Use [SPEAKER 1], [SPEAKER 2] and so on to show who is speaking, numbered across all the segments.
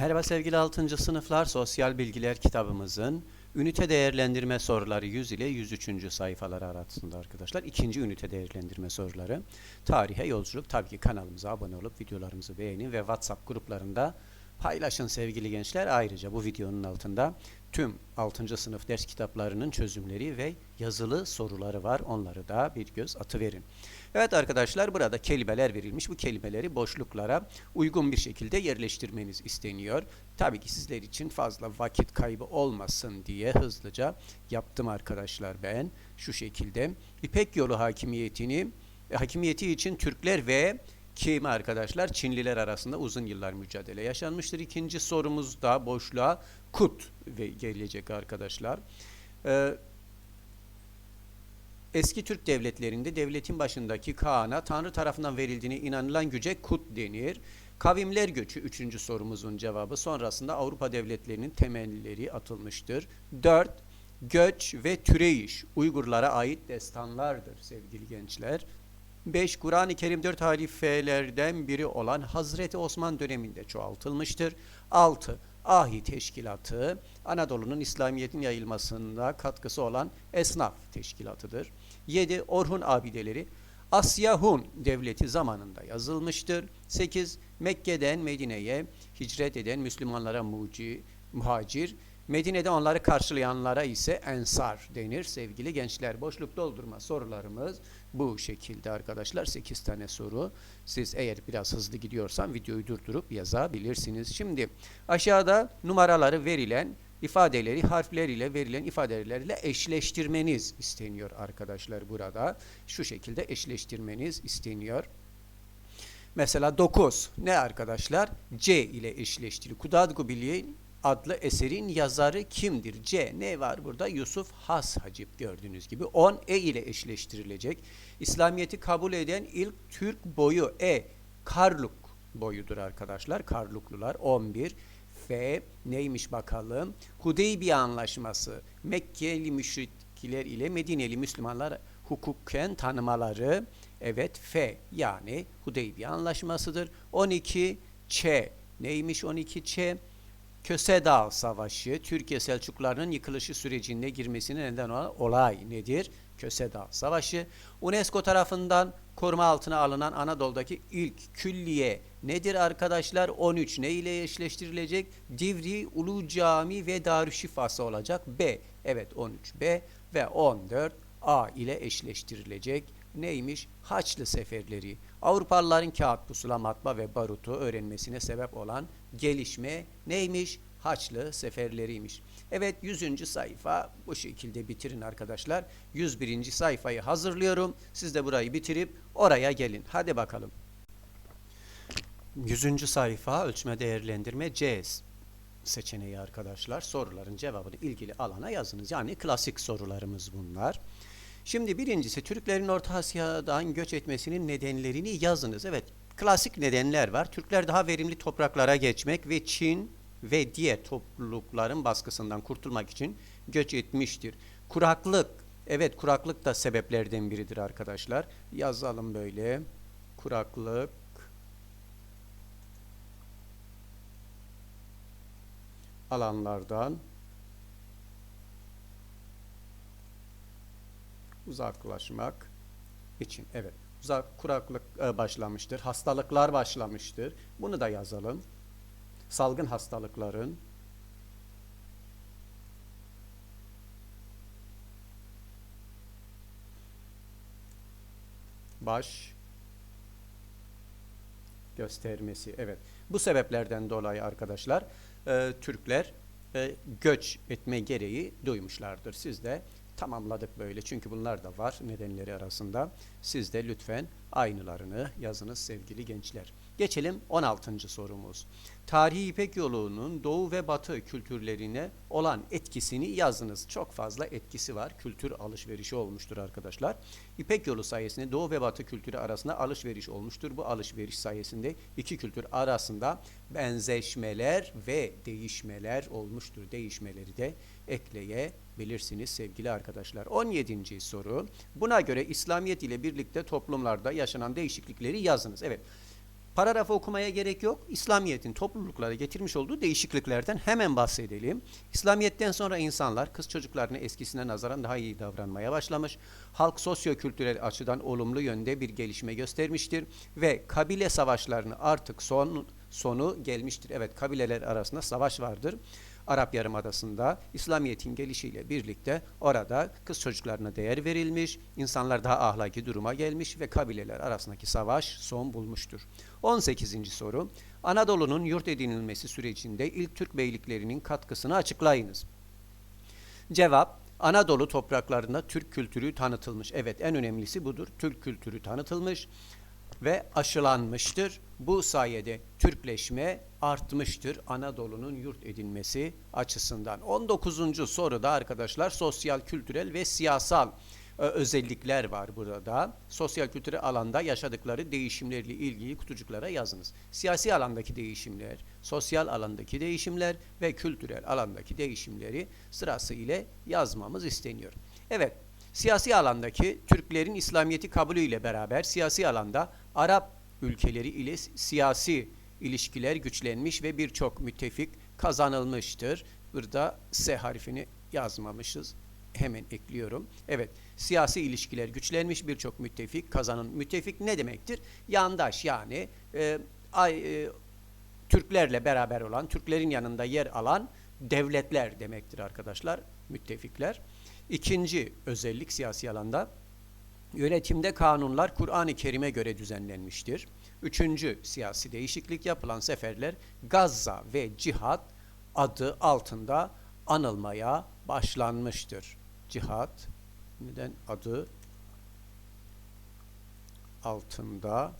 [SPEAKER 1] Merhaba sevgili 6. sınıflar Sosyal Bilgiler kitabımızın ünite değerlendirme soruları 100 ile 103. sayfaları arasında arkadaşlar. ikinci ünite değerlendirme soruları. Tarihe yolculuk. Tabii ki kanalımıza abone olup videolarımızı beğenin ve WhatsApp gruplarında paylaşın sevgili gençler. Ayrıca bu videonun altında tüm 6. sınıf ders kitaplarının çözümleri ve yazılı soruları var. Onları da bir göz atıverin. Evet arkadaşlar burada kelimeler verilmiş. Bu kelimeleri boşluklara uygun bir şekilde yerleştirmeniz isteniyor. Tabii ki sizler için fazla vakit kaybı olmasın diye hızlıca yaptım arkadaşlar ben. Şu şekilde İpek yolu hakimiyetini hakimiyeti için Türkler ve kim arkadaşlar? Çinliler arasında uzun yıllar mücadele yaşanmıştır. İkinci sorumuzda boşluğa Kut ve gelecek arkadaşlar. Ee, Eski Türk devletlerinde devletin başındaki Kaan'a Tanrı tarafından verildiğine inanılan güce Kut denir. Kavimler göçü üçüncü sorumuzun cevabı sonrasında Avrupa devletlerinin temelleri atılmıştır. 4. Göç ve türeyiş Uygurlara ait destanlardır sevgili gençler. 5. Kur'an-ı Kerim 4 halifelerden biri olan Hazreti Osman döneminde çoğaltılmıştır. 6. Ahi Teşkilatı Anadolu'nun İslamiyet'in yayılmasında katkısı olan esnaf teşkilatıdır. 7. Orhun abideleri Asya Hun devleti zamanında yazılmıştır. 8. Mekke'den Medine'ye hicret eden Müslümanlara muci, muhacir, Medine'de onları karşılayanlara ise ensar denir. Sevgili gençler boşluk doldurma sorularımız bu şekilde arkadaşlar. 8 tane soru. Siz eğer biraz hızlı gidiyorsan videoyu durdurup yazabilirsiniz. Şimdi aşağıda numaraları verilen ifadeleri harfler ile verilen ifadelerle eşleştirmeniz isteniyor arkadaşlar burada. Şu şekilde eşleştirmeniz isteniyor. Mesela 9 ne arkadaşlar? C ile eşleştiri. Kudadgu Bilin adlı eserin yazarı kimdir? C. Ne var burada? Yusuf Has Hacip gördüğünüz gibi. 10 E ile eşleştirilecek. İslamiyet'i kabul eden ilk Türk boyu E. Karluk boyudur arkadaşlar. Karluklular 11. F neymiş bakalım? Hudeybiye Anlaşması Mekkeli müşrikler ile Medineli Müslümanlar hukuken tanımaları evet F yani Hudeybiye Anlaşmasıdır. 12 Ç neymiş 12 Ç? Kösedağ Savaşı, Türkiye Selçuklularının yıkılışı sürecinde girmesine neden olan olay nedir? Kösedağ Savaşı. UNESCO tarafından koruma altına alınan Anadolu'daki ilk külliye nedir arkadaşlar? 13 ne ile eşleştirilecek? Divri, Ulu Cami ve Darüşşifası olacak. B. Evet 13B ve 14 A ile eşleştirilecek. Neymiş? Haçlı seferleri. Avrupalıların kağıt, pusula, matbaa ve barutu öğrenmesine sebep olan gelişme neymiş? Haçlı seferleriymiş. Evet 100. sayfa bu şekilde bitirin arkadaşlar. 101. sayfayı hazırlıyorum. Siz de burayı bitirip oraya gelin. Hadi bakalım. 100. sayfa ölçme değerlendirme C seçeneği arkadaşlar. Soruların cevabını ilgili alana yazınız. Yani klasik sorularımız bunlar. Şimdi birincisi Türklerin Orta Asya'dan göç etmesinin nedenlerini yazınız. Evet klasik nedenler var. Türkler daha verimli topraklara geçmek ve Çin ve diğer toplulukların baskısından kurtulmak için göç etmiştir. Kuraklık, evet kuraklık da sebeplerden biridir arkadaşlar. Yazalım böyle. Kuraklık alanlardan uzaklaşmak için. Evet. Kuraklık e, başlamıştır. Hastalıklar başlamıştır. Bunu da yazalım. Salgın hastalıkların baş göstermesi. Evet. Bu sebeplerden dolayı arkadaşlar e, Türkler e, göç etme gereği duymuşlardır. Siz de tamamladık böyle. Çünkü bunlar da var nedenleri arasında. Siz de lütfen aynılarını yazınız sevgili gençler. Geçelim 16. sorumuz. Tarihi İpek yolunun doğu ve batı kültürlerine olan etkisini yazınız. Çok fazla etkisi var. Kültür alışverişi olmuştur arkadaşlar. İpek yolu sayesinde doğu ve batı kültürü arasında alışveriş olmuştur. Bu alışveriş sayesinde iki kültür arasında benzeşmeler ve değişmeler olmuştur. Değişmeleri de ekleyebilirsiniz sevgili arkadaşlar. 17. soru. Buna göre İslamiyet ile birlikte toplumlarda yaşanan değişiklikleri yazınız. Evet. Paragrafı okumaya gerek yok. İslamiyet'in topluluklara getirmiş olduğu değişikliklerden hemen bahsedelim. İslamiyet'ten sonra insanlar kız çocuklarına eskisine nazaran daha iyi davranmaya başlamış. Halk sosyo-kültürel açıdan olumlu yönde bir gelişme göstermiştir ve kabile savaşlarını artık son sonu gelmiştir. Evet kabileler arasında savaş vardır. Arap Yarımadası'nda İslamiyet'in gelişiyle birlikte orada kız çocuklarına değer verilmiş, insanlar daha ahlaki duruma gelmiş ve kabileler arasındaki savaş son bulmuştur. 18. soru. Anadolu'nun yurt edinilmesi sürecinde ilk Türk beyliklerinin katkısını açıklayınız. Cevap Anadolu topraklarında Türk kültürü tanıtılmış. Evet en önemlisi budur. Türk kültürü tanıtılmış ve aşılanmıştır. Bu sayede Türkleşme artmıştır Anadolu'nun yurt edinmesi açısından. 19. soruda arkadaşlar sosyal, kültürel ve siyasal özellikler var burada. Sosyal kültürel alanda yaşadıkları değişimlerle ilgili kutucuklara yazınız. Siyasi alandaki değişimler, sosyal alandaki değişimler ve kültürel alandaki değişimleri sırası ile yazmamız isteniyor. Evet, siyasi alandaki Türklerin İslamiyet'i kabulü ile beraber siyasi alanda Arap ülkeleri ile siyasi ilişkiler güçlenmiş ve birçok müttefik kazanılmıştır. Burada S harfini yazmamışız. Hemen ekliyorum. Evet, siyasi ilişkiler güçlenmiş, birçok müttefik kazanın. Müttefik ne demektir? Yandaş yani e, ay, e, Türklerle beraber olan, Türklerin yanında yer alan devletler demektir arkadaşlar, müttefikler. İkinci özellik siyasi alanda Yönetimde kanunlar Kur'an-ı Kerim'e göre düzenlenmiştir. Üçüncü siyasi değişiklik yapılan seferler Gazza ve Cihat adı altında anılmaya başlanmıştır. Cihat neden adı altında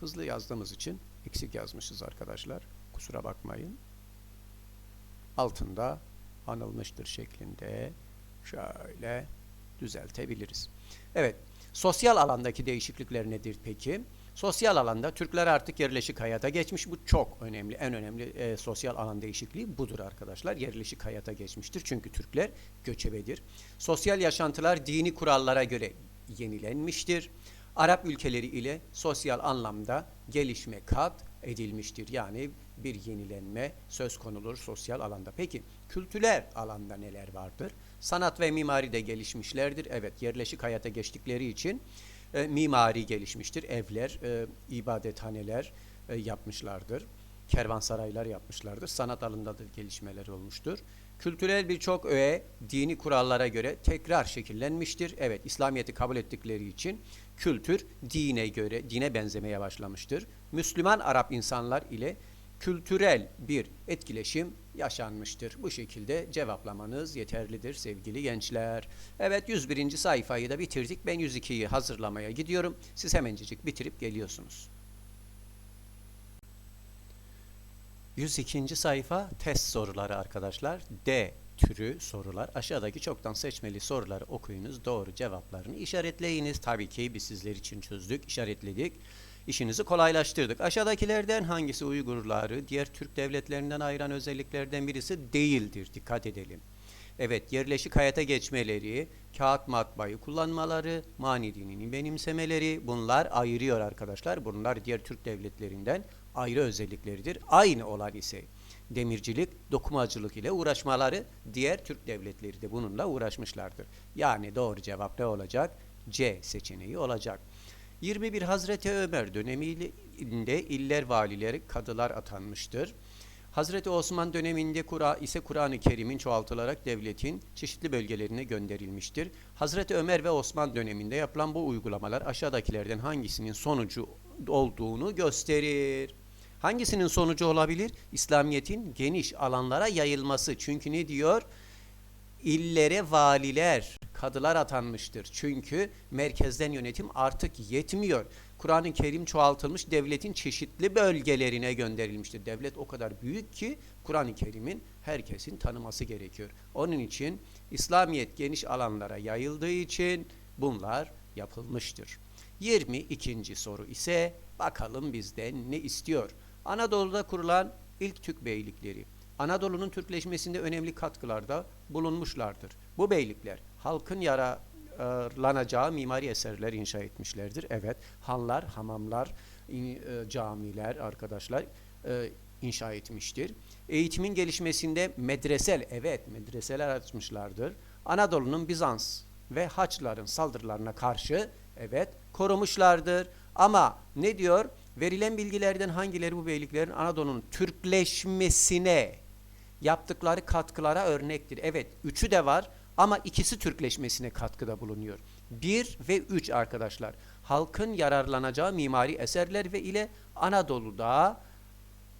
[SPEAKER 1] hızlı yazdığımız için eksik yazmışız arkadaşlar. Kusura bakmayın. Altında anılmıştır şeklinde şöyle düzeltebiliriz. Evet, sosyal alandaki değişiklikler nedir peki? Sosyal alanda Türkler artık yerleşik hayata geçmiş. Bu çok önemli, en önemli e, sosyal alan değişikliği budur arkadaşlar. Yerleşik hayata geçmiştir. Çünkü Türkler göçebedir. Sosyal yaşantılar dini kurallara göre yenilenmiştir. Arap ülkeleri ile sosyal anlamda gelişme kat edilmiştir. Yani bir yenilenme söz konulur sosyal alanda. Peki kültürel alanda neler vardır? Sanat ve mimari de gelişmişlerdir. Evet yerleşik hayata geçtikleri için e, mimari gelişmiştir. Evler, e, ibadethaneler e, yapmışlardır. Kervansaraylar yapmışlardır. Sanat alanında da gelişmeler olmuştur. Kültürel birçok öğe dini kurallara göre tekrar şekillenmiştir. Evet İslamiyet'i kabul ettikleri için kültür dine göre dine benzemeye başlamıştır. Müslüman Arap insanlar ile kültürel bir etkileşim yaşanmıştır. Bu şekilde cevaplamanız yeterlidir sevgili gençler. Evet 101. sayfayı da bitirdik. Ben 102'yi hazırlamaya gidiyorum. Siz hemencecik bitirip geliyorsunuz. 102. sayfa test soruları arkadaşlar. D türü sorular. Aşağıdaki çoktan seçmeli soruları okuyunuz. Doğru cevaplarını işaretleyiniz. Tabii ki biz sizler için çözdük, işaretledik. İşinizi kolaylaştırdık. Aşağıdakilerden hangisi Uygurları diğer Türk devletlerinden ayıran özelliklerden birisi değildir? Dikkat edelim. Evet, yerleşik hayata geçmeleri, kağıt matbaayı kullanmaları, mani dinini benimsemeleri bunlar ayırıyor arkadaşlar. Bunlar diğer Türk devletlerinden ayrı özellikleridir. Aynı olan ise demircilik, dokumacılık ile uğraşmaları diğer Türk devletleri de bununla uğraşmışlardır. Yani doğru cevap ne olacak? C seçeneği olacak. 21 Hazreti Ömer döneminde iller valileri kadılar atanmıştır. Hazreti Osman döneminde Kura ise Kur'an-ı Kerim'in çoğaltılarak devletin çeşitli bölgelerine gönderilmiştir. Hazreti Ömer ve Osman döneminde yapılan bu uygulamalar aşağıdakilerden hangisinin sonucu olduğunu gösterir. Hangisinin sonucu olabilir? İslamiyet'in geniş alanlara yayılması. Çünkü ne diyor? İllere valiler, kadılar atanmıştır. Çünkü merkezden yönetim artık yetmiyor. Kur'an-ı Kerim çoğaltılmış devletin çeşitli bölgelerine gönderilmiştir. Devlet o kadar büyük ki Kur'an-ı Kerim'in herkesin tanıması gerekiyor. Onun için İslamiyet geniş alanlara yayıldığı için bunlar yapılmıştır. 22. soru ise bakalım bizden ne istiyor? Anadolu'da kurulan ilk Türk beylikleri. Anadolu'nun Türkleşmesinde önemli katkılarda bulunmuşlardır. Bu beylikler halkın yara yararlanacağı mimari eserler inşa etmişlerdir. Evet, hanlar, hamamlar, e, camiler arkadaşlar e, inşa etmiştir. Eğitimin gelişmesinde medresel, evet medreseler açmışlardır. Anadolu'nun Bizans ve Haçlıların saldırılarına karşı evet korumuşlardır. Ama ne diyor? Verilen bilgilerden hangileri bu beyliklerin Anadolu'nun Türkleşmesine yaptıkları katkılara örnektir. Evet, üçü de var ama ikisi Türkleşmesine katkıda bulunuyor. Bir ve üç arkadaşlar. Halkın yararlanacağı mimari eserler ve ile Anadolu'da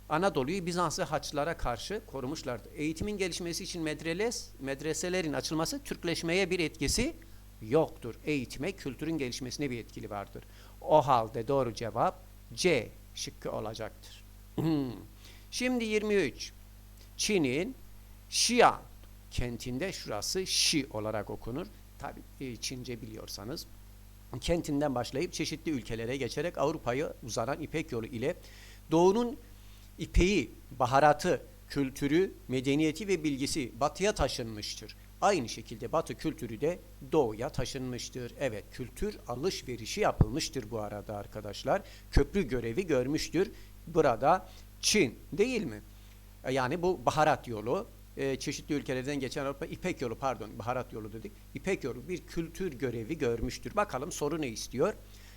[SPEAKER 1] Anadolu'yu Bizans ve Haçlılara karşı korumuşlardı. Eğitimin gelişmesi için medreles, medreselerin açılması Türkleşmeye bir etkisi yoktur. Eğitime, kültürün gelişmesine bir etkili vardır. O halde doğru cevap C şıkkı olacaktır. Şimdi 23. Çin'in Xi'an kentinde şurası Şi olarak okunur. Tabi Çince biliyorsanız. Kentinden başlayıp çeşitli ülkelere geçerek Avrupa'ya uzanan İpek yolu ile Doğu'nun ipeği, baharatı, kültürü, medeniyeti ve bilgisi batıya taşınmıştır. Aynı şekilde batı kültürü de doğuya taşınmıştır. Evet kültür alışverişi yapılmıştır bu arada arkadaşlar. Köprü görevi görmüştür. Burada Çin değil mi? E, Yani bu baharat yolu e, çeşitli ülkelerden geçen Avrupa İpek yolu pardon baharat yolu dedik. İpek yolu bir kültür görevi görmüştür. Bakalım soru ne istiyor?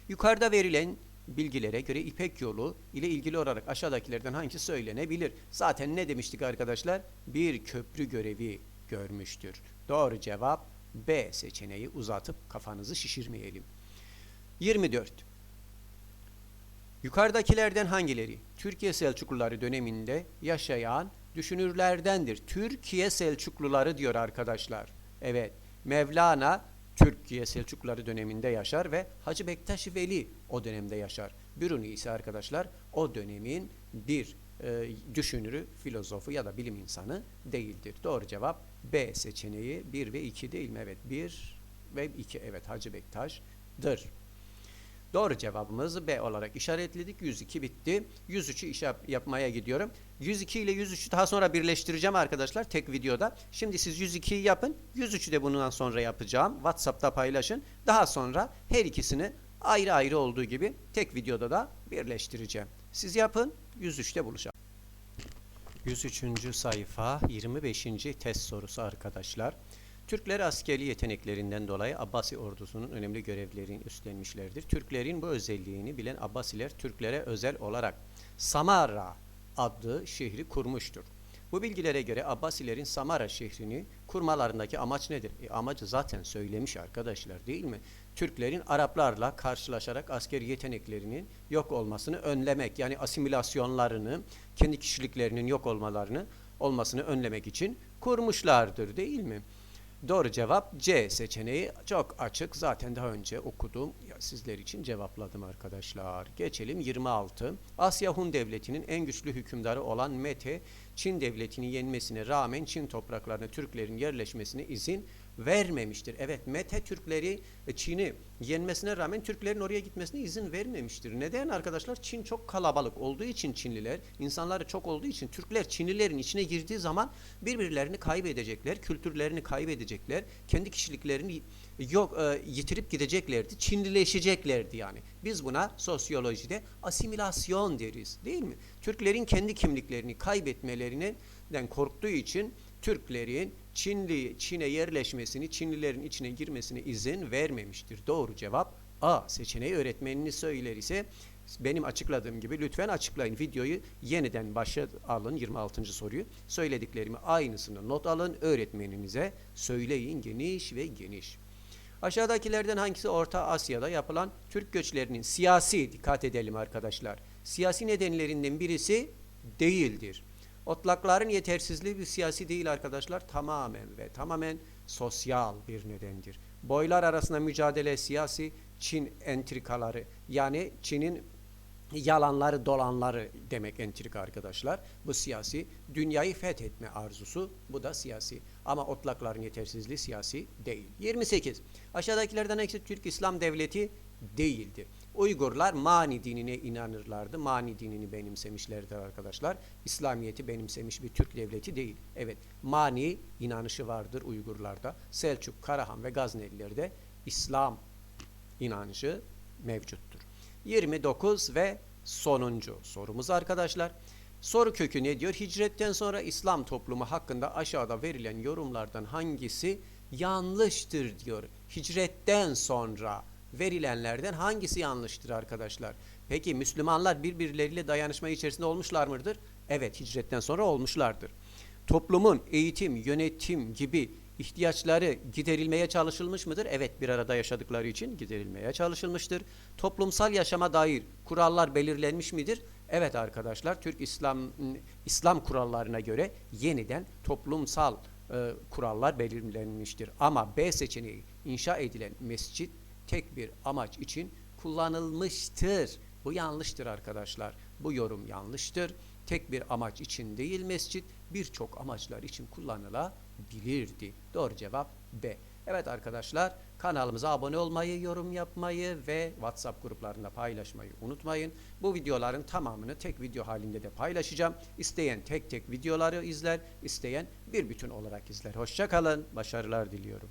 [SPEAKER 1] Yukarıda verilen bilgilere göre İpek yolu ile ilgili olarak aşağıdakilerden hangisi söylenebilir? Zaten ne demiştik arkadaşlar? Bir köprü görevi görmüştür. Doğru cevap B seçeneği uzatıp kafanızı şişirmeyelim. 24. Yukarıdakilerden hangileri Türkiye Selçukluları döneminde yaşayan düşünürlerdendir? Türkiye Selçukluları diyor arkadaşlar. Evet, Mevlana Türkiye Selçukluları döneminde yaşar ve Hacı Bektaş Veli o dönemde yaşar. Biruni ise arkadaşlar o dönemin bir e, düşünürü, filozofu ya da bilim insanı değildir. Doğru cevap B seçeneği 1 ve 2 değil mi? Evet 1 ve 2 evet Hacı Bektaş'dır. Doğru cevabımızı B olarak işaretledik. 102 bitti. 103'ü iş yap- yapmaya gidiyorum. 102 ile 103'ü daha sonra birleştireceğim arkadaşlar tek videoda. Şimdi siz 102'yi yapın. 103'ü de bundan sonra yapacağım. WhatsApp'ta paylaşın. Daha sonra her ikisini ayrı ayrı olduğu gibi tek videoda da birleştireceğim. Siz yapın. 103'te buluşalım. 103. sayfa 25. test sorusu arkadaşlar. Türkler askeri yeteneklerinden dolayı Abbasi ordusunun önemli görevlerini üstlenmişlerdir. Türklerin bu özelliğini bilen Abbasiler Türklere özel olarak Samara adlı şehri kurmuştur. Bu bilgilere göre Abbasilerin Samara şehrini kurmalarındaki amaç nedir? E, amacı zaten söylemiş arkadaşlar değil mi? Türklerin Araplarla karşılaşarak askeri yeteneklerinin yok olmasını önlemek yani asimilasyonlarını, kendi kişiliklerinin yok olmalarını olmasını önlemek için kurmuşlardır değil mi? Doğru cevap C seçeneği çok açık. Zaten daha önce okudum. Ya sizler için cevapladım arkadaşlar. Geçelim 26. Asya Hun Devleti'nin en güçlü hükümdarı olan Mete, Çin Devleti'ni yenmesine rağmen Çin topraklarına Türklerin yerleşmesine izin vermemiştir. Evet Mete Türkleri e, Çin'i yenmesine rağmen Türklerin oraya gitmesine izin vermemiştir. Neden arkadaşlar? Çin çok kalabalık olduğu için Çinliler, insanları çok olduğu için Türkler Çinlilerin içine girdiği zaman birbirlerini kaybedecekler, kültürlerini kaybedecekler, kendi kişiliklerini yok e, yitirip gideceklerdi, Çinlileşeceklerdi yani. Biz buna sosyolojide asimilasyon deriz, değil mi? Türklerin kendi kimliklerini kaybetmelerinden korktuğu için Türklerin Çinli Çin'e yerleşmesini, Çinlilerin içine girmesine izin vermemiştir. Doğru cevap A seçeneği öğretmenini söyler ise benim açıkladığım gibi lütfen açıklayın. Videoyu yeniden başa alın 26. soruyu. Söylediklerimi aynısını not alın. Öğretmeninize söyleyin geniş ve geniş. Aşağıdakilerden hangisi Orta Asya'da yapılan Türk göçlerinin siyasi dikkat edelim arkadaşlar. Siyasi nedenlerinden birisi değildir. Otlakların yetersizliği bir siyasi değil arkadaşlar. Tamamen ve tamamen sosyal bir nedendir. Boylar arasında mücadele siyasi, Çin entrikaları yani Çin'in yalanları dolanları demek entrika arkadaşlar. Bu siyasi. Dünyayı fethetme arzusu bu da siyasi. Ama otlakların yetersizliği siyasi değil. 28. Aşağıdakilerden hangisi Türk İslam Devleti değildir? Uygurlar Mani dinine inanırlardı. Mani dinini benimsemişlerdir arkadaşlar. İslamiyet'i benimsemiş bir Türk devleti değil. Evet, Mani inanışı vardır Uygurlarda. Selçuk, Karahan ve Gazneliler de İslam inancı mevcuttur. 29 ve sonuncu sorumuz arkadaşlar. Soru kökü ne diyor? Hicretten sonra İslam toplumu hakkında aşağıda verilen yorumlardan hangisi yanlıştır diyor. Hicretten sonra verilenlerden hangisi yanlıştır arkadaşlar? Peki Müslümanlar birbirleriyle dayanışma içerisinde olmuşlar mıdır? Evet hicretten sonra olmuşlardır. Toplumun eğitim, yönetim gibi ihtiyaçları giderilmeye çalışılmış mıdır? Evet bir arada yaşadıkları için giderilmeye çalışılmıştır. Toplumsal yaşama dair kurallar belirlenmiş midir? Evet arkadaşlar Türk İslam İslam kurallarına göre yeniden toplumsal e, kurallar belirlenmiştir. Ama B seçeneği inşa edilen mescit tek bir amaç için kullanılmıştır. Bu yanlıştır arkadaşlar. Bu yorum yanlıştır. Tek bir amaç için değil mescit birçok amaçlar için kullanılabilirdi. Doğru cevap B. Evet arkadaşlar kanalımıza abone olmayı, yorum yapmayı ve WhatsApp gruplarında paylaşmayı unutmayın. Bu videoların tamamını tek video halinde de paylaşacağım. İsteyen tek tek videoları izler, isteyen bir bütün olarak izler. Hoşçakalın, başarılar diliyorum.